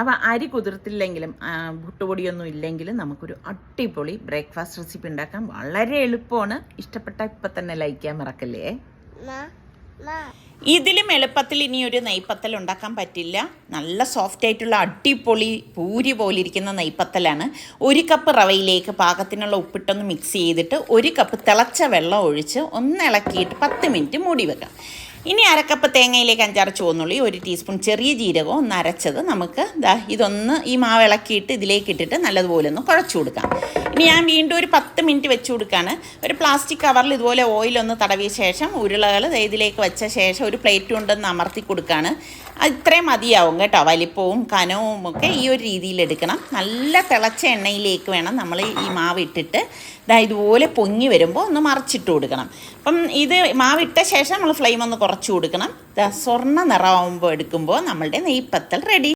അപ്പോൾ അരി കുതിർത്തില്ലെങ്കിലും പുട്ടുപൊടിയൊന്നും ഇല്ലെങ്കിലും നമുക്കൊരു അടിപൊളി ബ്രേക്ക്ഫാസ്റ്റ് റെസിപ്പി ഉണ്ടാക്കാൻ വളരെ എളുപ്പമാണ്. ഇഷ്ടപ്പെട്ട ഇപ്പം തന്നെ ലൈക്ക് ചെയ്യാൻ മറക്കല്ലേ? ഇതിലും എളുപ്പത്തിൽ ഇനി ഒരു നെയ്പ്പത്തൽ ഉണ്ടാക്കാൻ പറ്റില്ല. നല്ല സോഫ്റ്റ് ആയിട്ടുള്ള അടിപൊളി പൂരി പോലെ ഇരിക്കുന്ന നെയ്പ്പത്തലാണ് ഒരു കപ്പ് റവയിലേക്ക് പാകത്തിനുള്ള ഉപ്പിട്ടൊന്ന് മിക്സ് ചെയ്തിട്ട് ഒരു കപ്പ് തിളച്ച വെള്ളം ഒഴിച്ച് ഒന്ന് ഇളക്കിയിട്ട് പത്ത് മിനിറ്റ് മൂടി വെക്കാം. ഇനി അരക്കപ്പ് തേങ്ങയിലേക്ക് അഞ്ചാറ് ചുവന്നുള്ളി ഒരു ടീസ്പൂൺ ചെറിയ ജീരകം ഒന്ന് അരച്ചത് നമുക്ക് ദാ ഇതൊന്ന് ഈ മാവ് ഇളക്കിയിട്ട് ഇതിലേക്ക് ഇട്ടിട്ട് നല്ലതുപോലെ ഒന്ന് കുഴച്ചു കൊടുക്കാം. ഇനി ഞാൻ വീണ്ടും ഒരു പത്ത് മിനിറ്റ് വെച്ച് കൊടുക്കുകയാണ് ഒരു പ്ലാസ്റ്റിക് കവറിൽ ഇതുപോലെ ഓയിലൊന്ന് തടവിയ ശേഷം ഉരുളകൾ ഇതിലേക്ക് വെച്ച ശേഷം ഒരു പ്ലേറ്റ് കൊണ്ടൊന്ന് അമർത്തി കൊടുക്കുകയാണ് ഇത്രയും മതിയാവും കേട്ടോ. വലിപ്പവും കനവും ഒക്കെ ഈ ഒരു രീതിയിൽ എടുക്കണം. നല്ല തിളച്ച എണ്ണയിലേക്ക് വേണം നമ്മൾ ഈ മാവ് ഇട്ടിട്ട്. ഇതാ ഇതുപോലെ പൊങ്ങി വരുമ്പോൾ ഒന്ന് മറിച്ചിട്ട് കൊടുക്കണം. അപ്പം ഇത് മാവിട്ട ശേഷം നമ്മൾ ഫ്ലെയിം ഒന്ന് കുറച്ച് കൊടുക്കണം. ദാ സ്വർണ നിറമാകുമ്പോൾ എടുക്കുമ്പോൾ നമ്മളുടെ നെയ്പ്പത്തൽ റെഡി